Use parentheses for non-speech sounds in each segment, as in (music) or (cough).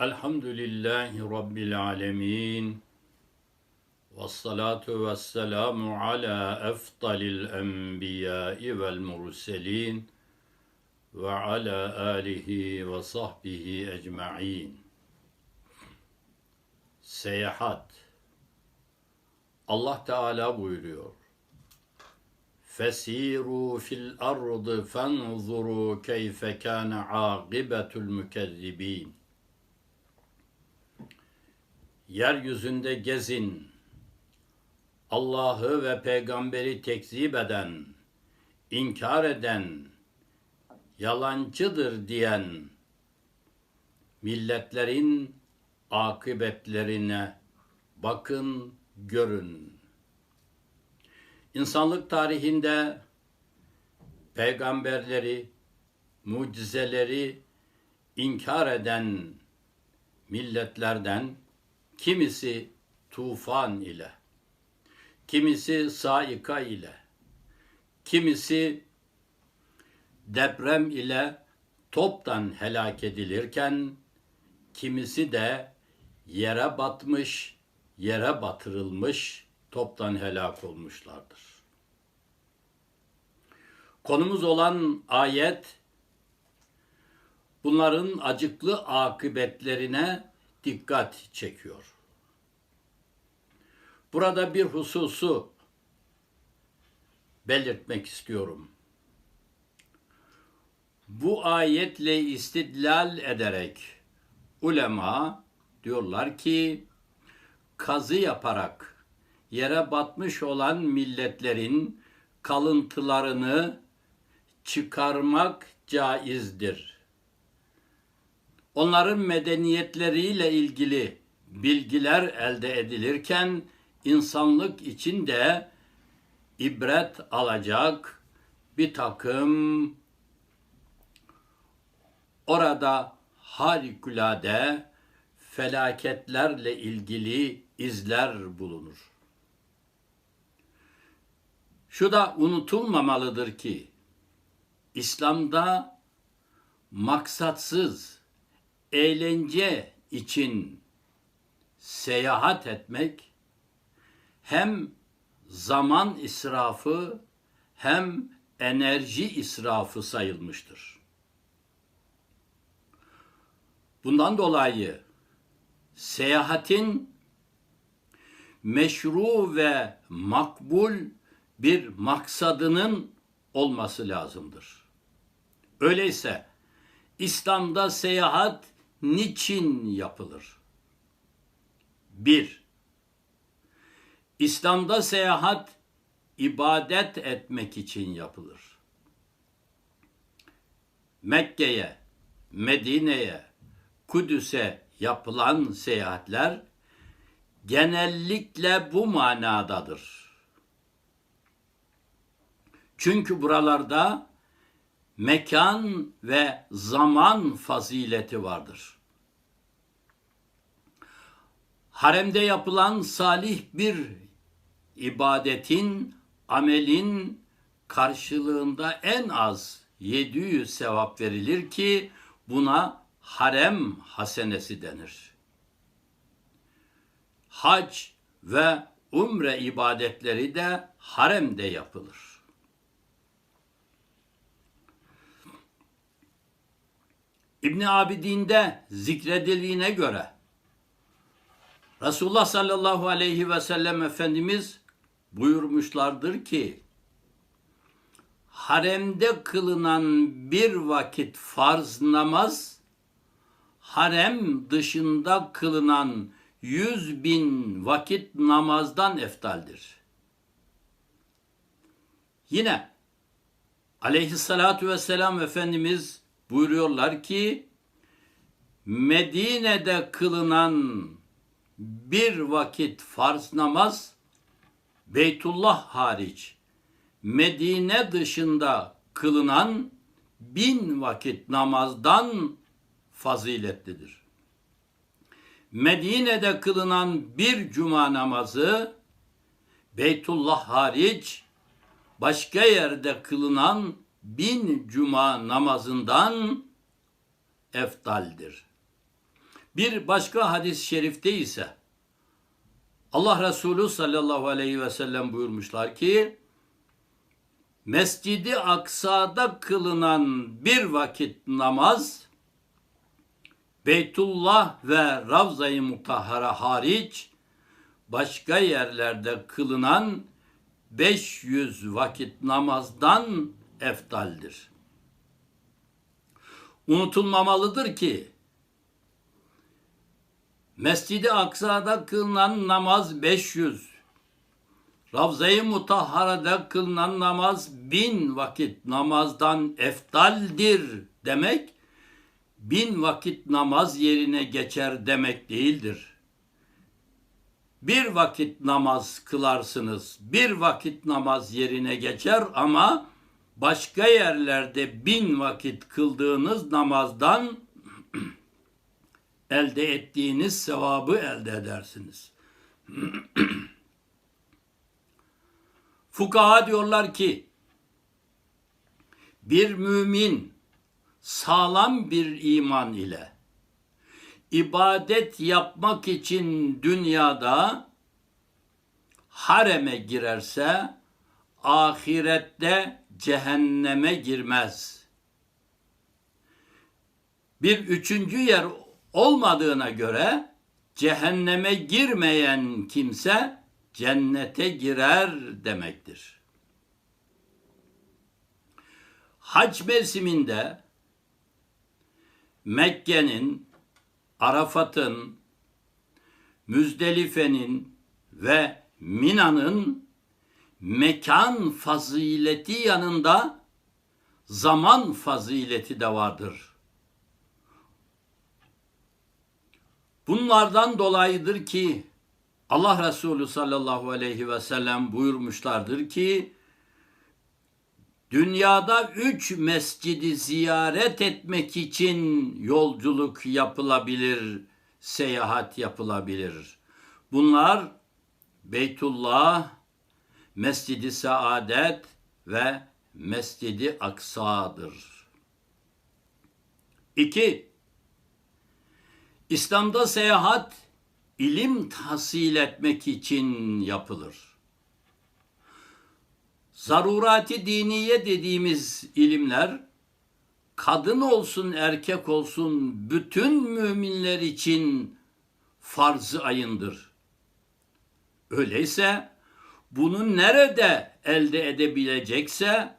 الحمد لله رب العالمين والصلاة والسلام على أفضل الأنبياء والمرسلين وعلى آله وصحبه أجمعين سيحات الله تعالى buyuruyor. فَسِيرُوا فِي الْأَرْضِ فَانْظُرُوا كَيْفَ كَانَ عَاقِبَةُ الْمُكَذِّب۪ينَ Yeryüzünde gezin. Allah'ı ve peygamberi tekzip eden, inkar eden, yalancıdır diyen milletlerin akıbetlerine bakın, görün. İnsanlık tarihinde peygamberleri, mucizeleri inkar eden milletlerden kimisi tufan ile, kimisi saika ile, kimisi deprem ile toptan helak edilirken, kimisi de yere batmış, yere batırılmış, toptan helak olmuşlardır. Konumuz olan ayet bunların acıklı akıbetlerine dikkat çekiyor. Burada bir hususu belirtmek istiyorum. Bu ayetle istidlal ederek ulema diyorlar ki kazı yaparak yere batmış olan milletlerin kalıntılarını çıkarmak caizdir. Onların medeniyetleriyle ilgili bilgiler elde edilirken insanlık için de ibret alacak bir takım orada harikulade felaketlerle ilgili izler bulunur. Şu da unutulmamalıdır ki İslam'da maksatsız eğlence için seyahat etmek hem zaman israfı hem enerji israfı sayılmıştır. Bundan dolayı seyahatin meşru ve makbul bir maksadının olması lazımdır. Öyleyse İslam'da seyahat niçin yapılır? Bir, İslam'da seyahat ibadet etmek için yapılır. Mekke'ye, Medine'ye, Kudüs'e yapılan seyahatler genellikle bu manadadır. Çünkü buralarda mekan ve zaman fazileti vardır. Haremde yapılan salih bir ibadetin, amelin karşılığında en az 700 sevap verilir ki buna harem hasenesi denir. Hac ve umre ibadetleri de haremde yapılır. İbn Abidin'de zikredildiğine göre Resulullah sallallahu aleyhi ve sellem Efendimiz buyurmuşlardır ki haremde kılınan bir vakit farz namaz harem dışında kılınan yüz bin vakit namazdan eftaldir. Yine aleyhissalatu vesselam Efendimiz buyuruyorlar ki Medine'de kılınan bir vakit farz namaz Beytullah hariç Medine dışında kılınan bin vakit namazdan faziletlidir. Medine'de kılınan bir cuma namazı Beytullah hariç başka yerde kılınan bin cuma namazından eftaldir. Bir başka hadis-i şerifte ise Allah Resulü sallallahu aleyhi ve sellem buyurmuşlar ki Mescidi Aksa'da kılınan bir vakit namaz Beytullah ve Ravza-i Mutahhara hariç başka yerlerde kılınan 500 vakit namazdan eftaldir. Unutulmamalıdır ki Mescidi Aksa'da kılınan namaz 500, Ravza-i Mutahhara'da kılınan namaz bin vakit namazdan eftaldir demek, bin vakit namaz yerine geçer demek değildir. Bir vakit namaz kılarsınız, bir vakit namaz yerine geçer ama başka yerlerde bin vakit kıldığınız namazdan (clears throat) elde ettiğiniz sevabı elde edersiniz. (clears throat) Fukaha diyorlar ki bir mümin sağlam bir iman ile ibadet yapmak için dünyada hareme girerse ahirette cehenneme girmez. Bir üçüncü yer olmadığına göre cehenneme girmeyen kimse cennete girer demektir. Hac mevsiminde Mekke'nin, Arafat'ın, Müzdelife'nin ve Mina'nın mekan fazileti yanında zaman fazileti de vardır. Bunlardan dolayıdır ki Allah Resulü sallallahu aleyhi ve sellem buyurmuşlardır ki dünyada üç mescidi ziyaret etmek için yolculuk yapılabilir, seyahat yapılabilir. Bunlar Beytullah, Mescidi Saadet ve Mescidi Aksa'dır. İki, İslam'da seyahat ilim tahsil etmek için yapılır. Zarurati diniye dediğimiz ilimler kadın olsun erkek olsun bütün müminler için farz-ı ayındır. Öyleyse bunu nerede elde edebilecekse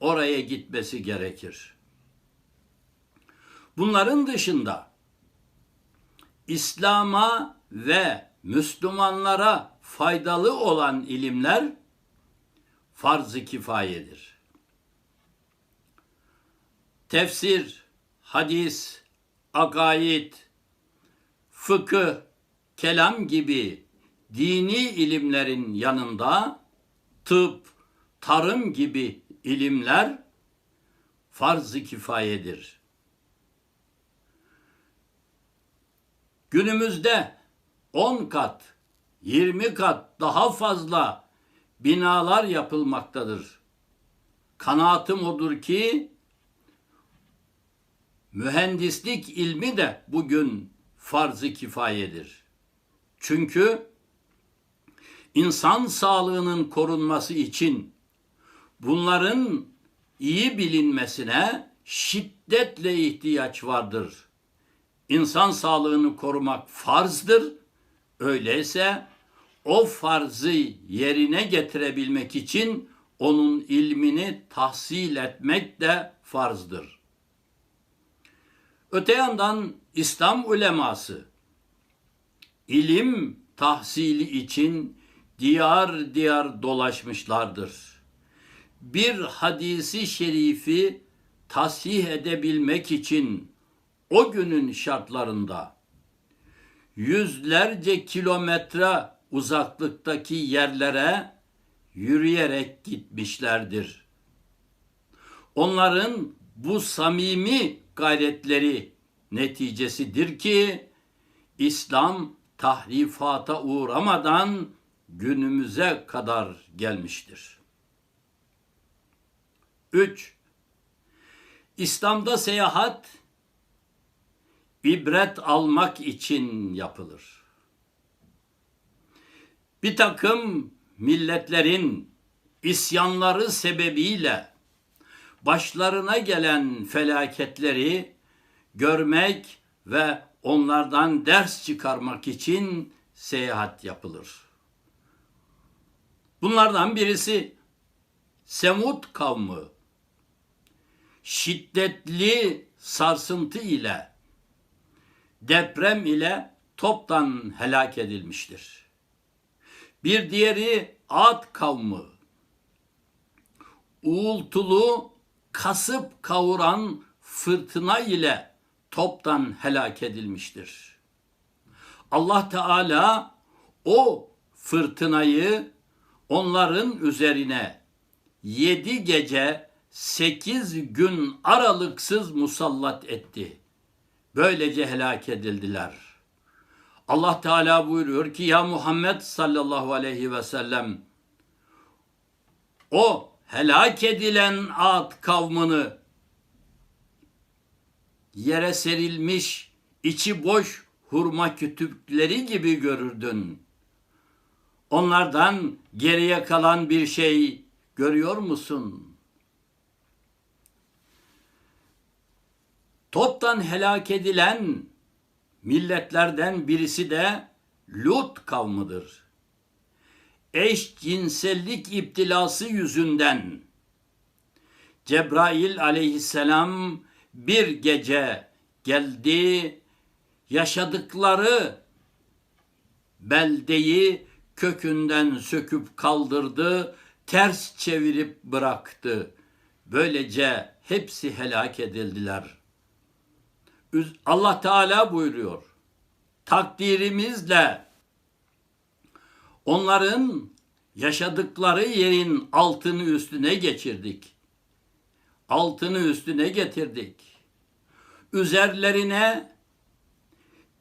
oraya gitmesi gerekir. Bunların dışında İslam'a ve Müslümanlara faydalı olan ilimler farz-ı kifayedir. Tefsir, hadis, akaid, fıkıh, kelam gibi dini ilimlerin yanında tıp, tarım gibi ilimler farz-ı kifayedir. Günümüzde 10 kat, 20 kat daha fazla binalar yapılmaktadır. Kanaatim odur ki mühendislik ilmi de bugün farz-ı kifayedir. Çünkü insan sağlığının korunması için bunların iyi bilinmesine şiddetle ihtiyaç vardır. İnsan sağlığını korumak farzdır. Öyleyse o farzı yerine getirebilmek için onun ilmini tahsil etmek de farzdır. Öte yandan İslam uleması ilim tahsili için diyar diyar dolaşmışlardır. Bir hadisi şerifi tasih edebilmek için o günün şartlarında yüzlerce kilometre uzaklıktaki yerlere yürüyerek gitmişlerdir. Onların bu samimi gayretleri neticesidir ki İslam tahrifata uğramadan günümüze kadar gelmiştir. 3. İslam'da seyahat ibret almak için yapılır. Bir takım milletlerin isyanları sebebiyle başlarına gelen felaketleri görmek ve onlardan ders çıkarmak için seyahat yapılır. Bunlardan birisi Semud kavmi şiddetli sarsıntı ile deprem ile toptan helak edilmiştir. Bir diğeri Ad kavmi uğultulu kasıp kavuran fırtına ile toptan helak edilmiştir. Allah Teala o fırtınayı onların üzerine yedi gece sekiz gün aralıksız musallat etti. Böylece helak edildiler. Allah Teala buyuruyor ki ya Muhammed sallallahu aleyhi ve sellem o helak edilen Ad kavmini yere serilmiş içi boş hurma kütükleri gibi görürdün. Onlardan geriye kalan bir şey görüyor musun? Toptan helak edilen milletlerden birisi de Lut kavmidir. Eşcinsellik iptilası yüzünden Cebrail aleyhisselam bir gece geldi, yaşadıkları beldeyi kökünden söküp kaldırdı, ters çevirip bıraktı. Böylece hepsi helak edildiler. Allah Teala buyuruyor. Takdirimizle onların yaşadıkları yerin altını üstüne geçirdik. Altını üstüne getirdik. Üzerlerine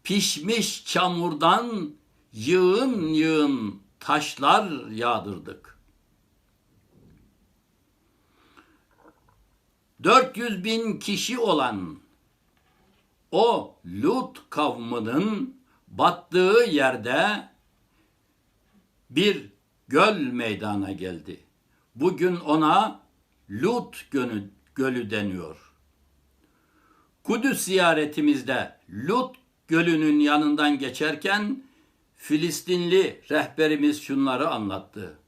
pişmiş çamurdan yığın yığın taşlar yağdırdık. 400 bin kişi olan o Lut kavminin battığı yerde bir göl meydana geldi. Bugün ona Lut Gölü, Gölü deniyor. Kudüs ziyaretimizde Lut Gölü'nün yanından geçerken Filistinli rehberimiz şunları anlattı.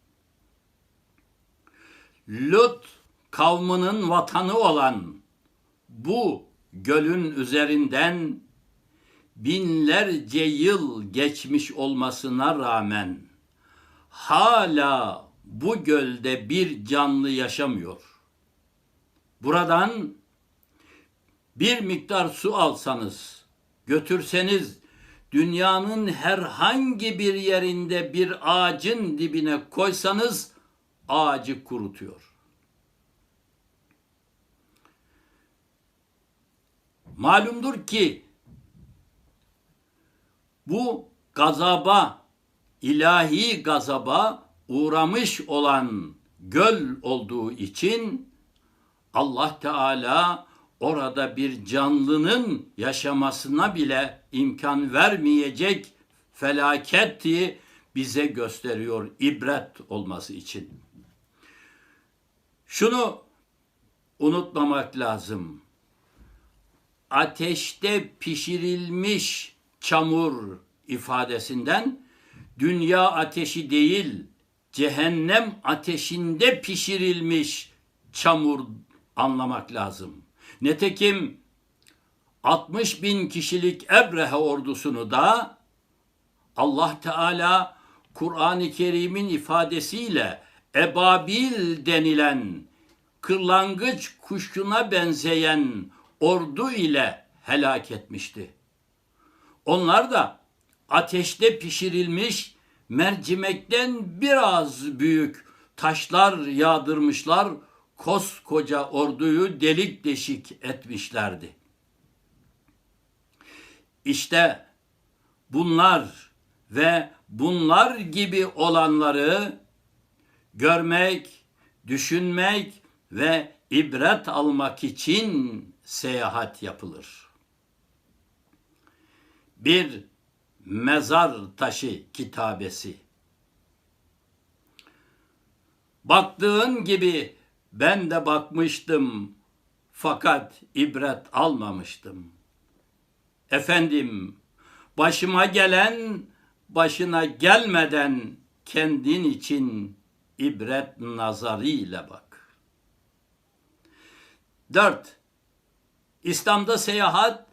Lut kavminin vatanı olan bu gölün üzerinden binlerce yıl geçmiş olmasına rağmen hala bu gölde bir canlı yaşamıyor. Buradan bir miktar su alsanız, götürseniz dünyanın herhangi bir yerinde bir ağacın dibine koysanız ağacı kurutuyor. Malumdur ki bu gazaba, ilahi gazaba uğramış olan göl olduğu için Allah Teala orada bir canlının yaşamasına bile imkan vermeyecek felaketti bize gösteriyor ibret olması için. Şunu unutmamak lazım. Ateşte pişirilmiş çamur ifadesinden dünya ateşi değil, cehennem ateşinde pişirilmiş çamur anlamak lazım. Netekim 60 bin kişilik Ebrehe ordusunu da Allah Teala Kur'an-ı Kerim'in ifadesiyle ebabil denilen kırlangıç kuşuna benzeyen ordu ile helak etmişti. Onlar da ateşte pişirilmiş mercimekten biraz büyük taşlar yağdırmışlar, koskoca orduyu delik deşik etmişlerdi. İşte bunlar ve bunlar gibi olanları görmek, düşünmek ve ibret almak için seyahat yapılır. bir mezar taşı kitabesi. Baktığın gibi ben de bakmıştım fakat ibret almamıştım. Efendim, başıma gelen başına gelmeden kendin için ibret nazarıyla bak. 4. İslam'da seyahat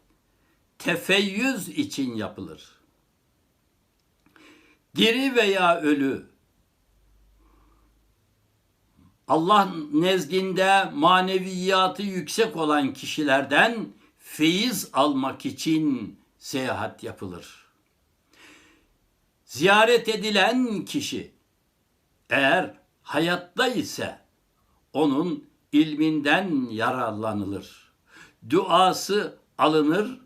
tefeyyüz için yapılır. Diri veya ölü Allah nezdinde maneviyatı yüksek olan kişilerden feyiz almak için seyahat yapılır. Ziyaret edilen kişi eğer hayatta ise onun ilminden yararlanılır. Duası alınır,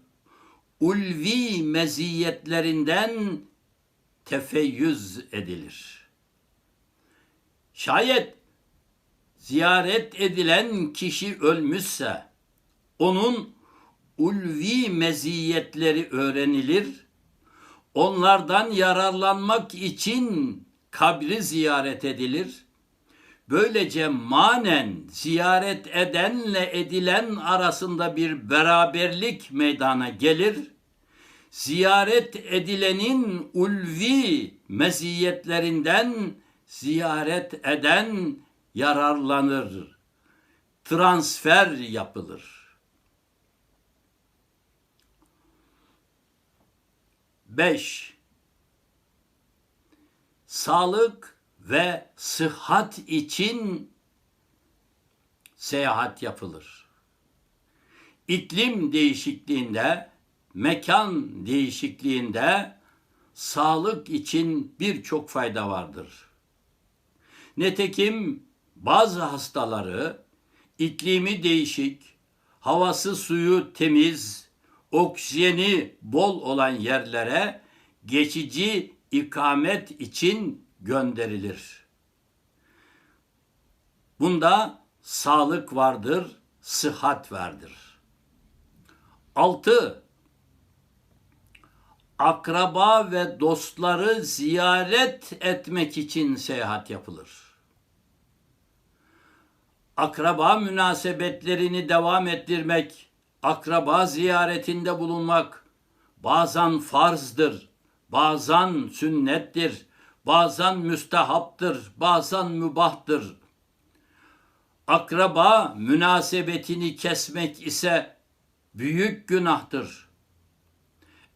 ulvi meziyetlerinden tefeyyüz edilir. Şayet ziyaret edilen kişi ölmüşse onun ulvi meziyetleri öğrenilir. Onlardan yararlanmak için kabri ziyaret edilir. Böylece manen ziyaret edenle edilen arasında bir beraberlik meydana gelir. Ziyaret edilenin ulvi meziyetlerinden ziyaret eden yararlanır. Transfer yapılır. Beş, sağlık ve sıhhat için seyahat yapılır. İklim değişikliğinde, mekan değişikliğinde sağlık için birçok fayda vardır. Netekim bazı hastaları iklimi değişik, havası suyu temiz, oksijeni bol olan yerlere geçici ikamet için gönderilir. Bunda sağlık vardır, sıhhat vardır. 6. Akraba ve dostları ziyaret etmek için seyahat yapılır akraba münasebetlerini devam ettirmek, akraba ziyaretinde bulunmak bazen farzdır, bazen sünnettir, bazen müstehaptır, bazen mübahtır. Akraba münasebetini kesmek ise büyük günahtır.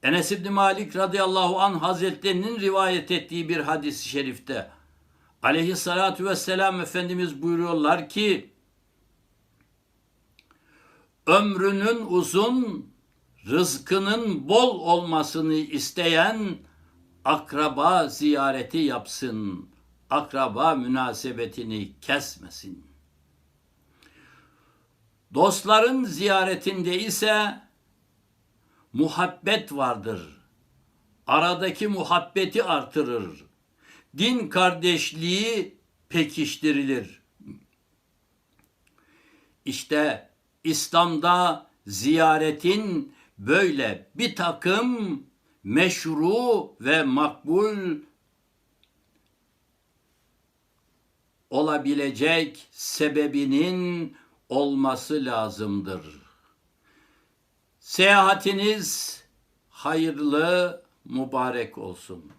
Enes İbni Malik radıyallahu an hazretlerinin rivayet ettiği bir hadis-i şerifte aleyhissalatü vesselam Efendimiz buyuruyorlar ki ömrünün uzun, rızkının bol olmasını isteyen akraba ziyareti yapsın. Akraba münasebetini kesmesin. Dostların ziyaretinde ise muhabbet vardır. Aradaki muhabbeti artırır. Din kardeşliği pekiştirilir. İşte İslam'da ziyaretin böyle bir takım meşru ve makbul olabilecek sebebinin olması lazımdır. Seyahatiniz hayırlı, mübarek olsun.